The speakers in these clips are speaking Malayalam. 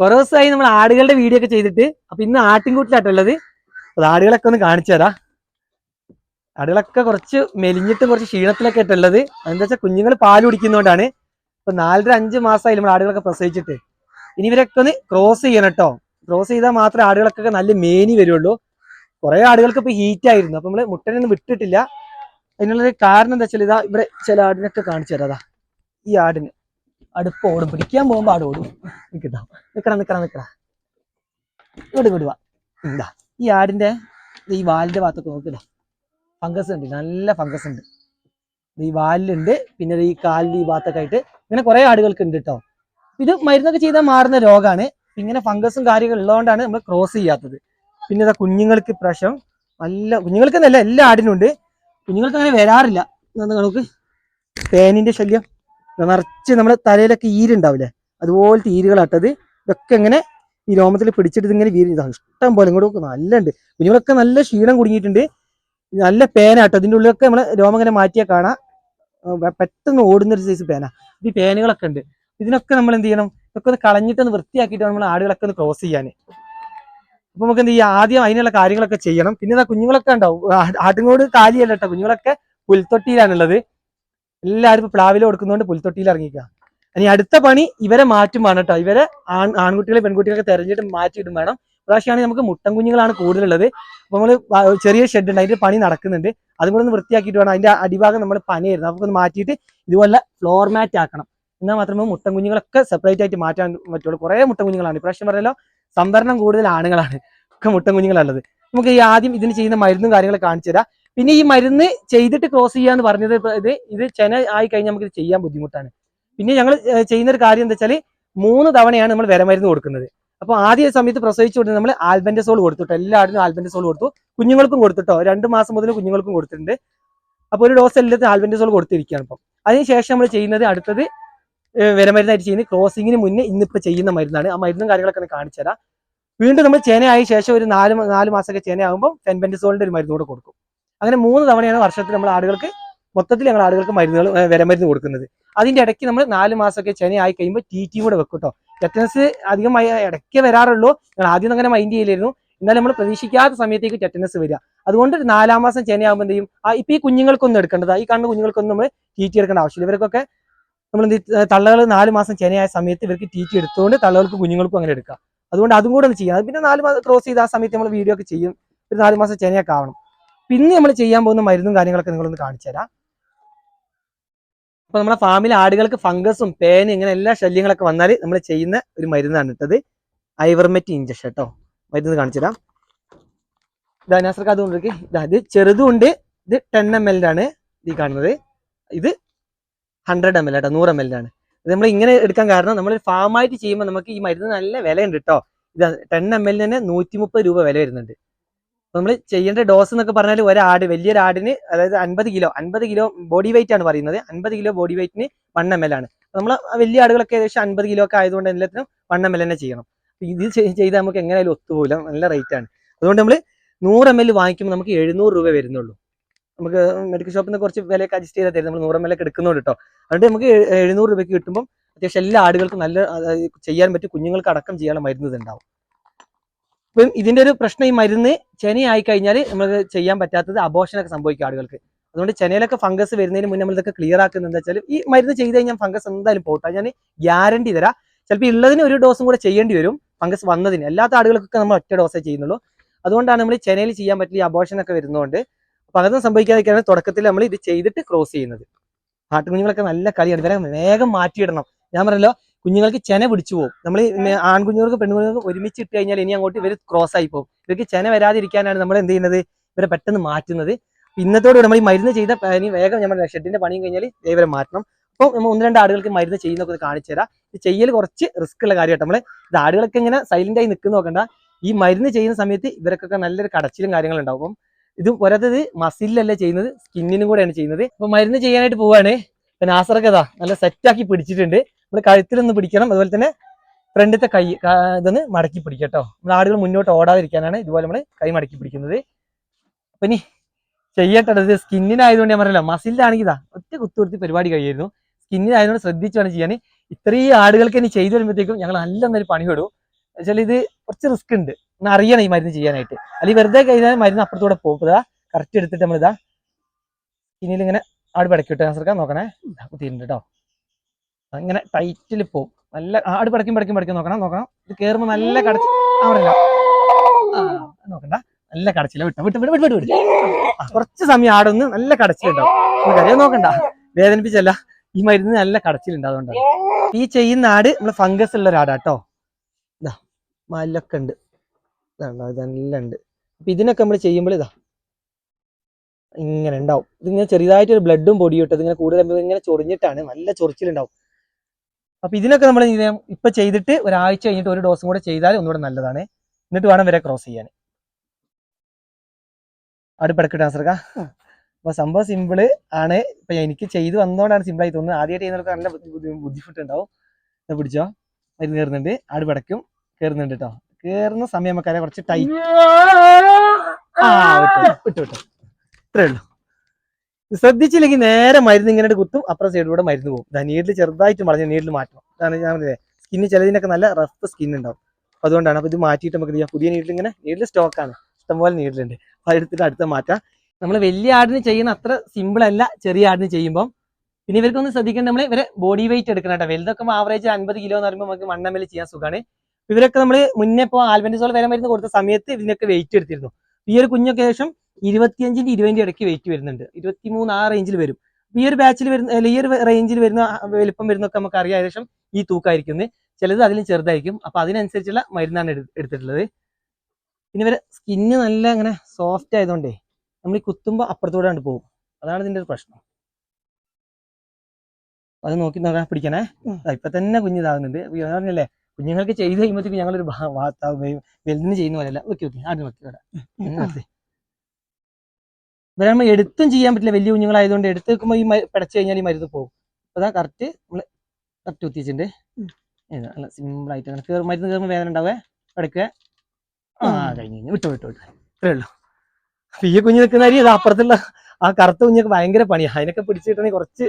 കുറെ ദിവസമായി നമ്മൾ ആടുകളുടെ വീഡിയോ ഒക്കെ ചെയ്തിട്ട് അപ്പൊ ഇന്ന് ആട്ടിൻകൂട്ടിലാട്ടുള്ളത് അത് ആടുകളൊക്കെ ഒന്ന് കാണിച്ചു തരാം. ആടുകളൊക്കെ കുറച്ച് മെലിഞ്ഞിട്ട് കുറച്ച് ക്ഷീണത്തിലൊക്കെ ആയിട്ടുള്ളത് എന്താ വെച്ചാൽ കുഞ്ഞുങ്ങൾ പാൽ കുടിക്കുന്നതുകൊണ്ടാണ് ഇപ്പൊ നാലര അഞ്ച് മാസമായി നമ്മൾ ആടുകളൊക്കെ പ്രസവിച്ചിട്ട്. ഇനി ഇവരൊക്കെ ഒന്ന് ക്രോസ് ചെയ്യണം കേട്ടോ. ക്രോസ് ചെയ്താൽ മാത്രമേ ആടുകൾക്കൊക്കെ നല്ല മേനി വരുള്ളൂ. കുറെ ആടുകൾക്ക് ഇപ്പൊ ഹീറ്റ് ആയിരുന്നു. അപ്പൊ നമ്മൾ മുട്ടനൊന്നും വിട്ടിട്ടില്ല. അതിനുള്ളൊരു കാരണം എന്താ വെച്ചാൽ ഇതാ ഇവിടെ ചില ആടിനൊക്കെ കാണിച്ചു തരാം. ഈ ആടിന്. അടുപ്പ് ഓടും. പിടിക്കാൻ പോകുമ്പോ ആട് ഓടും. നിക്കട്ടോ നിക്കണം നിക്കണം നിക്കടാ. ഇങ്ങോട്ട് ഇങ്ങോട്ട് വാ. എന്താ ഈ ആടിന്റെ ഈ വാലിന്റെ ഭാഗത്തൊക്കെ നോക്കില്ല ഫംഗസ് ഉണ്ട്. നല്ല ഫംഗസ് ഉണ്ട്. ഈ വാലിലുണ്ട്. പിന്നെ ഈ കാലിന്റെ ഈ ഭാഗത്തൊക്കെ ആയിട്ട് ഇങ്ങനെ കുറെ ആടുകൾക്ക് ഉണ്ട് കേട്ടോ ഇത് മരുന്നൊക്കെ ചെയ്താൽ മാറുന്ന രോഗമാണ് ഇങ്ങനെ ഫംഗസും കാര്യങ്ങളും ഉള്ളതുകൊണ്ടാണ് നമ്മൾ ക്രോസ് ചെയ്യാത്തത്. പിന്നെ ഇതാ കുഞ്ഞുങ്ങൾക്ക് പ്രശ്നം നല്ല കുഞ്ഞുങ്ങൾക്ക് എന്നല്ല എല്ലാ ആടിനും ഉണ്ട്. കുഞ്ഞുങ്ങൾക്ക് അങ്ങനെ വരാറില്ല. നമുക്ക് പേനിന്റെ ശല്യം. നിറച്ച് നമ്മുടെ തലയിലൊക്കെ ഈരുണ്ടാവില്ലേ? അതുപോലത്തെ ഈരുകളാട്ടത് ഇതൊക്കെ ഇങ്ങനെ ഈ രോമത്തിൽ പിടിച്ചിട്ട് ഇങ്ങനെ വീര് ഇഷ്ടം പോലെ ഇങ്ങോട്ട് നല്ല ഉണ്ട് കുഞ്ഞുങ്ങളൊക്കെ നല്ല ക്ഷീണം കുടുങ്ങിയിട്ടുണ്ട്. നല്ല പേനാട്ടോ. ഇതിന്റെ ഉള്ളിലൊക്കെ നമ്മളെ രോമം ഇങ്ങനെ മാറ്റിയാൽ കാണാം. പെട്ടെന്ന് ഓടുന്ന ഒരു സൈസ് പേന ഈ പേനുകളൊക്കെ ഉണ്ട്. ഇതിനൊക്കെ നമ്മൾ എന്ത് ചെയ്യണം? ഇതൊക്കെ ഒന്ന് കളഞ്ഞിട്ട് ഒന്ന് വൃത്തിയാക്കിയിട്ട് നമ്മൾ ആടുകളൊക്കെ ഒന്ന് ക്രോസ് ചെയ്യാൻ അപ്പൊ നമുക്ക് എന്ത് ചെയ്യാം? ആദ്യം അതിനുള്ള കാര്യങ്ങളൊക്കെ ചെയ്യണം. പിന്നെ കുഞ്ഞുങ്ങളൊക്കെ ഉണ്ടാവും. ആ- ആട്ടിനോട് കാലിയല്ല കേട്ടോ കുഞ്ഞുങ്ങളൊക്കെ പുൽത്തൊട്ടിയിലാണുള്ളത്. എല്ലാവരും ഇപ്പൊ പ്ലാവില കൊടുക്കുന്നതുകൊണ്ട് പുൽത്തൊട്ടിയിൽ ഇറങ്ങിക്കുക ഇനി അടുത്ത പണി ഇവരെ മാറ്റും വേണം കേട്ടോ ഇവരെ ആൺ ആൺകുട്ടികളെ പെൺകുട്ടികളെ തെരഞ്ഞെടുത്ത് മാറ്റിയിടും വേണം. പ്രാവശ്യമാണെങ്കിൽ നമുക്ക് മുട്ടൻ കുഞ്ഞുങ്ങളാണ് കൂടുതലുള്ളത്. അപ്പൊ നമ്മൾ ചെറിയ ഷെഡ് ഉണ്ട് പണി നടക്കുന്നുണ്ട്. അതും കൂടെ ഒന്ന് വൃത്തിയാക്കിയിട്ട് വേണം. അതിന്റെ അടിഭാഗം നമ്മൾ പനിയായിരുന്നു. നമുക്കൊന്ന് മാറ്റിയിട്ട് ഇതുപോലെ ഫ്ലോർ മാറ്റ് ആക്കണം. എന്നാൽ മാത്രമേ മുട്ടൻ കുഞ്ഞുങ്ങളൊക്കെ സെപ്പറേറ്റ് ആയിട്ട് മാറ്റാൻ പറ്റുള്ളൂ. കുറേ മുട്ടൻ കുഞ്ഞുങ്ങളാണ്. ഇപ്രാവശ്യം പറയലോ സംവരണം കൂടുതൽ ആണുങ്ങളാണ്. ഒക്കെ മുട്ടൻ കുഞ്ഞുങ്ങളുള്ളത് നമുക്ക് ഈ ആദ്യം ഇതിന് ചെയ്യുന്ന മരുന്നും കാര്യങ്ങളൊക്കെ കാണിച്ചു തരാം. പിന്നെ ഈ മരുന്ന് ചെയ്തിട്ട് ക്രോസ് ചെയ്യാന്ന് പറഞ്ഞത് ഇത് ഇത് ചെന ആയി കഴിഞ്ഞാൽ നമുക്ക് ഇത് ചെയ്യാൻ ബുദ്ധിമുട്ടാണ്. പിന്നെ ഞങ്ങൾ ചെയ്യുന്ന ഒരു കാര്യം എന്താ വെച്ചാൽ മൂന്ന് തവണയാണ് നമ്മൾ വിരമരുന്ന് കൊടുക്കുന്നത്. അപ്പോൾ ആദ്യ സമയത്ത് പ്രസവിച്ചു കൊടുത്ത് നമ്മൾ ആൽബൻഡസോൾ കൊടുത്തിട്ടോ എല്ലാവരും ആൽബൻഡസോൾ കൊടുത്തു. കുഞ്ഞുങ്ങൾക്കും കൊടുത്തിട്ടോ രണ്ട് മാസം മുതൽ കുഞ്ഞുങ്ങൾക്കും കൊടുത്തിട്ടുണ്ട്. അപ്പോൾ ഒരു ഡോസ് എല്ലാത്തിനും ആൽബൻഡസോൾ കൊടുത്തിരിക്കുകയാണ് ഇപ്പം. അതിനുശേഷം നമ്മൾ ചെയ്യുന്നത് അടുത്തത് ഏഹ് വിരമരുന്നായിട്ട് ചെയ്യുന്നത് ക്രോസിങ്ങിന് മുന്നേ ഇന്നിപ്പോൾ ചെയ്യുന്ന മരുന്നാണ്. ആ മരുന്നും കാര്യങ്ങളൊക്കെ ഒന്ന് കാണിച്ചു തരാം. വീണ്ടും നമ്മൾ ചേനയായ ശേഷം ഒരു നാല് നാല് മാസമൊക്കെ ചേനയാകുമ്പോൾ ഫെൻബെൻഡസോളിന്റെ ഒരു മരുന്ന് കൂടെ കൊടുക്കും. അങ്ങനെ മൂന്ന് തവണയാണ് വർഷത്തിൽ നമ്മൾ ആടുകൾക്ക് മൊത്തത്തിൽ ഞങ്ങൾ ആടുകൾക്ക് മരുന്നുകൾ വിരമരുന്ന് കൊടുക്കുന്നത്. അതിന്റെ ഇടയ്ക്ക് നമ്മൾ നാല് മാസമൊക്കെ ചെനയായി കഴിയുമ്പോൾ ടി ടി കൂടെ വെക്കും കേട്ടോ. ടെറ്റനസ് അധികം ഇടയ്ക്ക് വരാറുള്ളൂ. ഞങ്ങൾ ആദ്യം അങ്ങനെ മൈൻഡ് ചെയ്യില്ലായിരുന്നു എന്നാലും നമ്മൾ പ്രതീക്ഷിക്കാത്ത സമയത്തേക്ക് ടെറ്റനസ് വരിക. അതുകൊണ്ട് നാലാം മാസം ചെനയാകുമ്പോൾ എന്ത് ചെയ്യും? ഈ കുഞ്ഞുങ്ങൾക്കൊന്നും എടുക്കേണ്ടത്. ഈ കാണുന്ന കുഞ്ഞുങ്ങൾക്കൊന്നും നമ്മൾ ടി ടി എടുക്കേണ്ട ആവശ്യമില്ല. ഇവർക്കൊക്കെ നമ്മൾ എന്ത് തള്ളകൾ നാല് മാസം ചെനയായ സമയത്ത് ഇവർക്ക് ടി ടി എടുത്തുകൊണ്ട് തള്ളകൾക്ക് കുഞ്ഞുങ്ങൾക്കും അങ്ങനെ എടുക്കാം. അതുകൊണ്ട് അതും കൂടെ ഒന്ന് ചെയ്യാം. പിന്നെ നാല് മാസം ക്രോസ് ചെയ്ത് ആ സമയത്ത് നമ്മൾ വീഡിയോ ഒക്കെ ചെയ്യും. ഒരു നാല് മാസം ചെനയൊക്കെ ആവണം. പിന്നെ നമ്മൾ ചെയ്യാൻ പോകുന്ന മരുന്നും കാര്യങ്ങളൊക്കെ നിങ്ങളൊന്ന് കാണിച്ചു തരാം. അപ്പൊ നമ്മുടെ ഫാമിലെ ആടുകൾക്ക് ഫംഗസും പേനും ഇങ്ങനെ എല്ലാ ശല്യങ്ങളൊക്കെ വന്നാൽ നമ്മൾ ചെയ്യുന്ന ഒരു മരുന്നാണ് ഇട്ടത് ഐവർമെറ്റ് ഇഞ്ചക്ഷൻ കേട്ടോ മരുന്ന് കാണിച്ചു തരാം. ഇതാ അതുകൊണ്ട് ഇതാ ചെറുതുണ്ട് ഇത് ടെൻ എം ആണ് ഈ കാണുന്നത്. ഇത് ഹൺഡ്രഡ് എം എൽ കേട്ടോ നൂറ് എം എൽ ആണ്. ഇത് നമ്മൾ ഇങ്ങനെ എടുക്കാൻ കാരണം നമ്മൾ ഫാമായിട്ട് ചെയ്യുമ്പോൾ നമുക്ക് ഈ മരുന്ന് നല്ല വിലയുണ്ട് കേട്ടോ ഇത് ടെൻ എം തന്നെ നൂറ്റി രൂപ വില വരുന്നുണ്ട്. നമ്മൾ ചെയ്യേണ്ട ഡോസ് എന്നൊക്കെ പറഞ്ഞാൽ ഒരാട് വലിയൊരു ആടിന് അതായത് അൻപത് കിലോ അൻപത് കിലോ ബോഡി വെയിറ്റ് ആണ് പറയുന്നത്. അൻപത് കിലോ ബോഡി വെയിറ്റിന് വൺ എം എൽ ആണ്. നമ്മൾ വലിയ ആടുകളൊക്കെ ഏകദേശം അൻപത് കിലോ ഒക്കെ ആയതുകൊണ്ട് എല്ലാത്തിനും വൺ എം എൽ തന്നെ ചെയ്യണം. ഇത് ചെയ്- ചെയ്താൽ നമുക്ക് എങ്ങനെയായാലും ഒത്തുപോകില്ല. നല്ല റേറ്റ് ആണ്. അതുകൊണ്ട് നമ്മൾ നൂറ് എം എൽ വാങ്ങിക്കുമ്പോൾ നമുക്ക് എഴുന്നൂറ് രൂപ വരുന്നുള്ളൂ. നമുക്ക് മെഡിക്കൽ ഷോപ്പിൽ നിന്ന് കുറച്ച് വിലയൊക്കെ അഡ്ജസ്റ്റ് ചെയ്താൽ തരും നമ്മൾ നൂറ് എം എൽ ഒക്കെ എടുക്കുന്നുണ്ട് കേട്ടോ അതുകൊണ്ട് നമുക്ക് എഴുന്നൂറ് രൂപയ്ക്ക് കിട്ടുമ്പോൾ അത്യാവശ്യം എല്ലാ ആടുകൾക്കും നല്ല ചെയ്യാൻ പറ്റും കുഞ്ഞുങ്ങൾക്ക് അടക്കം ചെയ്യാനുള്ള മരുന്ന് ഇപ്പം ഇതിന്റെ ഒരു പ്രശ്നം ഈ മരുന്ന് ചെനയായി കഴിഞ്ഞാൽ നമുക്ക് ചെയ്യാൻ പറ്റാത്തത് അബോഷനൊക്കെ സംഭവിക്കും ആളുകൾക്ക്. അതുകൊണ്ട് ചെനയിലൊക്കെ ഫംഗസ് വരുന്നതിന് മുന്നേ നമ്മൾ ഇതൊക്കെ ക്ലിയർ ആക്കുന്നത് എന്താ വെച്ചാൽ ഈ മരുന്ന് ചെയ്ത് കഴിഞ്ഞാൽ ഫംഗസ് എന്തായാലും പോട്ടെ. ഞാൻ ഗ്യാരണ്ടി തരാം. ചിലപ്പോൾ ഉള്ളതിന് ഒരു ഡോസും കൂടെ ചെയ്യേണ്ടി വരും ഫംഗസ് വന്നതിന്. അല്ലാത്ത ആളുകൾക്കൊക്കെ നമ്മൾ ഒറ്റ ഡോസേ ചെയ്യുന്നുള്ളൂ. അതുകൊണ്ടാണ് നമ്മൾ ചെനയിൽ ചെയ്യാൻ പറ്റില്ല അബോഷനൊക്കെ വരുന്നതുകൊണ്ട് അപ്പം അതൊന്നും സംഭവിക്കാതിരിക്കാണ് തുടക്കത്തിൽ നമ്മൾ ഇത് ചെയ്തിട്ട് ക്രോസ് ചെയ്യുന്നത്. ആട്ടുകുഞ്ഞുങ്ങളൊക്കെ നല്ല കളിയാണ്. ഇവരെ വേഗം മാറ്റിയിടണം. ഞാൻ പറഞ്ഞല്ലോ കുഞ്ഞുങ്ങൾക്ക് ചെന പിടിച്ചു പോകും നമ്മൾ ആൺകുഞ്ഞുങ്ങൾക്ക് പെൺകുഞ്ഞുങ്ങൾക്ക് ഒരുമിച്ച് ഇട്ട് കഴിഞ്ഞാൽ ഇനി അങ്ങോട്ട് ഇവർ ക്രോസ് ആയി പോകും. ഇവർക്ക് ചെന വരാതിരിക്കാനാണ് നമ്മൾ എന്ത് ചെയ്യുന്നത്? ഇവരെ പെട്ടെന്ന് മാറ്റുന്നത്. ഇന്നത്തോടെ നമ്മൾ ഈ മരുന്ന് ചെയ്ത പനി വേഗം നമ്മൾ ഷെഡിന്റെ പണിയും കഴിഞ്ഞാൽ ഇവരെ മാറ്റണം. അപ്പോൾ നമ്മൾ ഒന്ന് രണ്ട് ആടുകൾക്ക് മരുന്ന് ചെയ്യുന്നൊക്കെ കാണിച്ചു തരാം. ഇത് ചെയ്യൽ കുറച്ച് റിസ്ക് ഉള്ള കാര്യമായിട്ട് നമ്മൾ ഇത് ആടുകളൊക്കെ ഇങ്ങനെ സൈലന്റ് ആയി നിൽക്കുന്ന നോക്കണ്ട. ഈ മരുന്ന് ചെയ്യുന്ന സമയത്ത് ഇവർക്കൊക്കെ നല്ലൊരു കടച്ചിലും കാര്യങ്ങളും ഉണ്ടാവും അപ്പം ഇത് പോരാത്തത് മസിലല്ല ചെയ്യുന്നത്? സ്കിന്നിനും കൂടെയാണ് ചെയ്യുന്നത്. അപ്പൊ മരുന്ന് ചെയ്യാനായിട്ട് പോവാണ്. ഇപ്പൊ നാസറൊക്കെ നല്ല സെറ്റാക്കി പിടിച്ചിട്ടുണ്ട്. നമ്മൾ കഴുത്തിലൊന്ന് പിടിക്കണം. അതുപോലെ തന്നെ ഫ്രണ്ടിലത്തെ കൈ ഇതൊന്ന് മടക്കി പിടിക്കുക കേട്ടോ. നമ്മൾ ആടുകൾ മുന്നോട്ട് ഓടാതിരിക്കാനാണ് ഇതുപോലെ നമ്മൾ കൈ മടക്കി പിടിക്കുന്നത്. അപ്പൊ ഇനി ചെയ്യട്ടെ സ്കിന്നിനായതുകൊണ്ട് ഞാൻ പറഞ്ഞല്ലോ മസിലാണെങ്കിൽ ഇതാ ഒറ്റ കുത്തുകുത്തി പരിപാടി കഴിയായിരുന്നു. സ്കിന്നിനായതുകൊണ്ട് ശ്രദ്ധിച്ചു വേണം ചെയ്യാൻ ഇത്രയും ആടുകൾക്ക് ഇനി ചെയ്തു വരുമ്പോഴത്തേക്കും ഞങ്ങൾ നല്ല നല്ല പണി വിടും വെച്ചാൽ ഇത് കുറച്ച് റിസ്ക് ഉണ്ട്. ഒന്ന് അറിയണം ഈ മരുന്ന് ചെയ്യാനായിട്ട്. അല്ലെങ്കിൽ വെറുതെ കഴിഞ്ഞാൽ മരുന്ന് അപ്പുറത്തൂടെ പോകുക കറക്റ്റ് എടുത്തിട്ട് നമ്മളിതാ സ്കിന്നിൽ ഇങ്ങനെ ആട് പടക്കിട്ട് സർക്കാൻ നോക്കണേ. കുത്തിയിട്ടുണ്ട് കേട്ടോ. അങ്ങനെ ടൈറ്റിൽ പോവും. നല്ല ആട് പടക്കും പടക്കും പടക്കും നോക്കണം നോക്കണം. ഇത് കയറുമ്പോൾ നല്ല കടച്ച് അവിടെ നോക്കണ്ട. നല്ല കടച്ചില്ല വിട്ടോ വിട്ട് വിട്ട് വിട്ട് വിട്ട്. കുറച്ച് സമയം ആടൊന്ന് നല്ല കടച്ചിലുണ്ടാവും. നമുക്കറിയാം നോക്കണ്ട. വേദനിപ്പിച്ചല്ല. ഈ മരുന്ന് നല്ല കടച്ചിലുണ്ട് അതുകൊണ്ടാണ്. ഈ ചെയ്യുന്ന ആട് നമ്മൾ ഫംഗസ് ഉള്ള ഒരാടാ കേട്ടോ ഇതാ മല്ലൊക്കെ ഉണ്ട്. ഇതെല്ലാം ഉണ്ട്. അപ്പൊ ഇതിനൊക്കെ നമ്മൾ ചെയ്യുമ്പോൾ ഇതാ. ഇങ്ങനെ ഉണ്ടാവും. ഇതിങ്ങനെ ചെറിയതായിട്ട് ഒരു ബ്ലഡും പൊടിയും ഇട്ടത് ഇങ്ങനെ കൂടുതൽ ഇങ്ങനെ ചൊറിഞ്ഞിട്ടാണ് നല്ല ചൊറിച്ചിലുണ്ടാവും. അപ്പൊ ഇതിനൊക്കെ നമ്മൾ ഇപ്പൊ ചെയ്തിട്ട് ഒരാഴ്ച കഴിഞ്ഞിട്ട് ഒരു ഡോസും കൂടെ ചെയ്താൽ ഒന്നുകൂടെ നല്ലതാണ്. എന്നിട്ട് വേണം വരെ ക്രോസ് ചെയ്യാൻ. അടുപ്പിടക്കിട്ട് സർക്കാ അപ്പൊ സംഭവം സിമ്പിൾ ആണ്. ഇപ്പൊ എനിക്ക് ചെയ്ത് വന്നോണ്ടാണ് സിമ്പിൾ ആയി തോന്നുന്നത്. ആദ്യമായിട്ട് ചെയ്യുന്നവർക്ക് നല്ല ബുദ്ധി- ബുദ്ധിമുട്ടുണ്ടാവും. ഇത് പിടിച്ചോ. മരുന്ന് കയറുന്നുണ്ട് ആട് പിടക്കും കയറുന്നുണ്ട് കേട്ടോ കയറുന്ന സമയം നമുക്കറിയാം കുറച്ച് ടൈറ്റ് ആ വിട്ടു വിട്ടു വിട്ടു. ഇത്രേ ഉള്ളൂ. ശ്രദ്ധിച്ചില്ലെങ്കിൽ നേരെ മരുന്ന് ഇങ്ങനെ കുത്തും അപ്പുറം സൈഡിലൂടെ മരുന്ന് പോകും. ഇതാ നീരിൽ ചെറുതായിട്ട് മറിഞ്ഞ നീരിൽ മാറ്റണം. അതാണ് ഞാൻ പറഞ്ഞത്. സ്കിന്ന് ചിലതിനൊക്കെ നല്ല റഫ് സ്കിൻ ഉണ്ടാവും. അതുകൊണ്ടാണ്. അപ്പോൾ ഇത് മാറ്റിയിട്ട് നമുക്ക് ചെയ്യാം? പുതിയ നീരിൽ ഇങ്ങനെ നീരിൽ സ്റ്റോക്കാണ് ഇഷ്ടംപോലെ നീരിലുണ്ട്. അപ്പൊ എടുത്തിട്ട് അടുത്ത മാറ്റാം. നമ്മൾ വലിയ ആടിന് ചെയ്യുന്ന അത്ര സിമ്പിൾ അല്ല. ചെറിയ ആടിന് ചെയ്യുമ്പോൾ പിന്നെ ഇവർക്കൊന്ന് ശ്രദ്ധിക്കേണ്ട നമ്മൾ ഇവരെ ബോഡി വെയിറ്റ് എടുക്കണം കേട്ടോ. വലുതൊക്കെ ആവറേജ് അൻപത് കിലോ എന്ന് പറയുമ്പോൾ നമുക്ക് മണ്ണമ്മൽ ചെയ്യാൻ സുഖമാണ് ഇവരൊക്കെ നമ്മൾ മുന്നേ ഇപ്പോൾ ആൽബൻഡിസോൾ വരെ മരുന്ന് കൊടുത്ത സമയത്ത് ഇതിനൊക്കെ വെയിറ്റ് എടുത്തിരുന്നു. ഈ ഒരു കുഞ്ഞൊക്കെ ശേഷം ഇരുപത്തിയഞ്ചിന്റെ ഇരുപതിന്റെ ഇടയ്ക്ക് വെയിറ്റ് വരുന്നുണ്ട്. ഇരുപത്തിമൂന്ന് ആ റേഞ്ചിൽ വരും. ഈ ഒരു ബാച്ചിൽ വരുന്ന ഈ ഒരു റേഞ്ചിൽ വരുന്ന വലിപ്പം വരുന്നൊക്കെ നമുക്ക് അറിയാം. ഏകദേശം ഈ തൂക്കായിരിക്കുന്നത്. ചിലത് അതിലും ചെറുതായിരിക്കും. അപ്പൊ അതിനനുസരിച്ചുള്ള മരുന്നാണ് എടു- എടുത്തിട്ടുള്ളത്. പിന്നെ ഇവരെ സ്കിന്ന് നല്ല അങ്ങനെ സോഫ്റ്റ് ആയതുകൊണ്ടേ നമ്മൾ ഈ കുത്തുമ്പോൾ അപ്പുറത്തൂടെ കണ്ട് പോകും. അതാണ് ഇതിന്റെ ഒരു പ്രശ്നം. അത് നോക്കി നോക്കാൻ പിടിക്കണേ. ഇപ്പൊ തന്നെ കുഞ്ഞിതാകുന്നുണ്ട് പറഞ്ഞല്ലേ കുഞ്ഞുങ്ങൾക്ക് ചെയ്ത് കഴിയുമ്പോഴത്തേക്ക് ഞങ്ങളൊരു ഭാഗത്താവും വലുതിന് ചെയ്യുന്ന പോലെയല്ല. ഓക്കെ ഓക്കെ ആദ്യം നോക്കി നിർത്തി. ഇവരെ നമ്മൾ എടുത്തും ചെയ്യാൻ പറ്റില്ല. വലിയ കുഞ്ഞുങ്ങളായതുകൊണ്ട് എടുത്ത് വെക്കുമ്പോൾ ഈ പിടച്ചു കഴിഞ്ഞാൽ ഈ മരുന്ന് പോകും. അപ്പൊ അതാ കറക്റ്റ് നമ്മൾ കറക്റ്റ് കുത്തിച്ചിട്ടുണ്ട് നല്ല സിമ്പിൾ ആയിട്ട് അങ്ങനെ കയറും മരുന്ന് കയറുമ്പോൾ വേദന ഉണ്ടാവേ? പിടക്കുക ആ കഴിഞ്ഞ് കഴിഞ്ഞു. വിട്ടു വിട്ടു വിട്ടു. ഇത്രേ ഉള്ളൂ. അപ്പൊ ഈ കുഞ്ഞ് നിൽക്കുന്ന അരി അത് അപ്പുറത്തുള്ള ആ കറുത്ത കുഞ്ഞൊക്കെ ഭയങ്കര പണിയാണ് അതിനൊക്കെ പിടിച്ചു കിട്ടണമെങ്കിൽ കുറച്ച്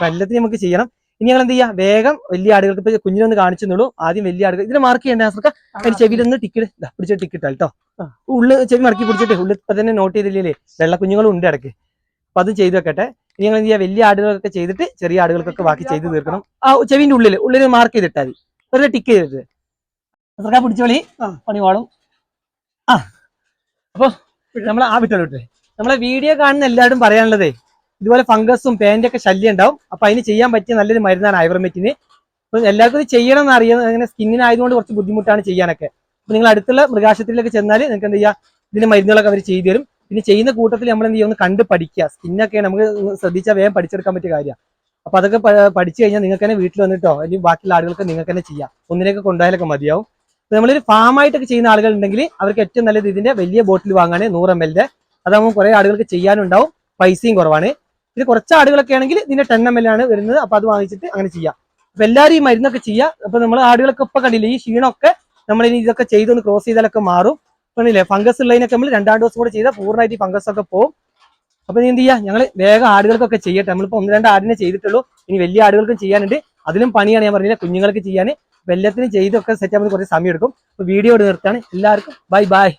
കല്ലത്തിന് നമുക്ക് ചെയ്യണം. ഇനി ഞങ്ങൾ എന്ത് ചെയ്യാം? വേഗം വലിയ ആടുകൾക്ക് ഇപ്പൊ കുഞ്ഞിനൊന്ന് കാണിച്ചെന്നുള്ളൂ ആദ്യം വലിയ ആടുകൾ. ഇതിന് മാർക്ക് ചെയ്യേണ്ട ആസർക്ക അതിന് ചെവിയിലൊന്ന് ടിക്കറ്റ് പിടിച്ച ടിക്കറ്റ് കേട്ടോ. ഉള്ളു ചെവി മറക്കി പിടിച്ചിട്ട് ഉള്ളിൽ ഇപ്പൊ തന്നെ നോട്ട് ചെയ്തില്ലേ? വെള്ള കുഞ്ഞുങ്ങളും ഉണ്ട് ഇടയ്ക്ക്. അപ്പൊ അത് ചെയ്തു വെക്കട്ടെ. ഇനി ഞങ്ങൾ എന്ത് ചെയ്യാം? വലിയ ആടുകളൊക്കെ ചെയ്തിട്ട് ചെറിയ ആടുകൾക്കൊക്കെ ബാക്കി ചെയ്ത് തീർക്കണം. ആ ചെവിന്റെ ഉള്ളിൽ ഉള്ളിൽ മാർക്ക് ചെയ്തിട്ടാൽ മതി. വെറുതെ ടിക്ക് ചെയ്തിട്ട്. അസർക്ക പിടിച്ചോളി പണി വാളും ആ. അപ്പൊ നമ്മൾ ആ വിട്ടോട്ടെ നമ്മളെ വീഡിയോ കാണുന്ന എല്ലാവരും പറയാനുള്ളതേ ഇതുപോലെ ഫംഗസും പേന്റെ ഒക്കെ ശല്യം ഉണ്ടാവും അപ്പൊ അതിന് ചെയ്യാൻ പറ്റിയ നല്ലൊരു മരുന്നാണ് ഐവർമെറ്റിന്. അപ്പൊ എല്ലാവർക്കും ഇത് ചെയ്യണം എന്ന് അറിയുന്നത് അങ്ങനെ സ്കിന്നിനായതുകൊണ്ട് കുറച്ച് ബുദ്ധിമുട്ടാണ് ചെയ്യാനൊക്കെ. അപ്പൊ നിങ്ങൾ അടുത്തുള്ള മൃഗാശുപത്രിയിലൊക്കെ ചെന്നാൽ നിങ്ങൾക്ക് എന്ത് ചെയ്യാം? ഇതിന്റെ മരുന്നുകളൊക്കെ അവർ ചെയ്തു തരും. പിന്നെ ചെയ്യുന്ന കൂട്ടത്തിൽ നമ്മൾ എന്ത് ചെയ്യുക ഒന്ന് കണ്ട് പഠിക്കുക. സ്കിന്നൊക്കെ നമുക്ക് ശ്രദ്ധിച്ചാൽ വേഗം പഠിച്ചെടുക്കാൻ പറ്റിയ കാര്യമാണ് അപ്പൊ അതൊക്കെ പഠിച്ചു കഴിഞ്ഞാൽ നിങ്ങൾക്ക് തന്നെ വീട്ടിൽ വന്നിട്ടോ? അല്ലെങ്കിൽ ബാക്കിയുള്ള ആളുകൾക്ക് നിങ്ങൾക്ക് തന്നെ ചെയ്യാം. ഒന്നിനൊക്കെ കൊണ്ടുപോയാലൊക്കെ മതിയാവും. നമ്മളൊരു ഫാം ആയിട്ടൊക്കെ ചെയ്യുന്ന ആളുകൾ ഉണ്ടെങ്കിൽ അവർക്ക് ഏറ്റവും നല്ലത് ഇതിന്റെ വലിയ ബോട്ടിൽ വാങ്ങാണ് നൂറ് എം എല്ലിന്റെ അതാകുമ്പോൾ കുറെ ആളുകൾക്ക് ചെയ്യാനുണ്ടാവും. പൈസയും കുറവാണ്. ഇത് കുറച്ച് ആടുകളൊക്കെ ആണെങ്കിൽ ഇതിന്റെ ടെൻ എം എൽ ആണ് വരുന്നത്. അപ്പൊ അത് വാങ്ങിച്ചിട്ട് അങ്ങനെ ചെയ്യാം. അപ്പൊ എല്ലാവരും ഈ മരുന്നൊക്കെ ചെയ്യാം. അപ്പൊ നമ്മൾ ആടുകളൊക്കെ ഇപ്പൊ കണ്ടില്ലേ ഈ ക്ഷീണമൊക്കെ നമ്മൾ ഇനി ഇതൊക്കെ ചെയ്തൊന്ന് ക്രോസ് ചെയ്താലൊക്കെ മാറും. കണ്ടില്ലേ ഫംഗസ് ഉള്ളതിനൊക്കെ നമ്മൾ രണ്ടാം ഡോസ് കൂടെ ചെയ്താൽ പൂർണമായിട്ട് ഈ ഫംഗസ് ഒക്കെ പോകും അപ്പൊ എന്ത് ചെയ്യാം? ഞങ്ങൾ വേഗം ആടുകൾക്കൊക്കെ ചെയ്യട്ടെ. നമ്മളിപ്പോ ഒന്ന് രണ്ട് ആടിനെ ചെയ്തിട്ടുള്ളൂ. ഇനി വലിയ ആടുകൾക്കും ചെയ്യാനുണ്ട്. അതിലും പണിയാണ് ഞാൻ പറഞ്ഞില്ല കുഞ്ഞുങ്ങൾക്ക് ചെയ്യാൻ എല്ലാത്തിനും ചെയ്തൊക്കെ സെറ്റ് ആകുമ്പോൾ കുറച്ച് സമയം എടുക്കും വീഡിയോ നിർത്താണ് എല്ലാവർക്കും ബൈ ബൈ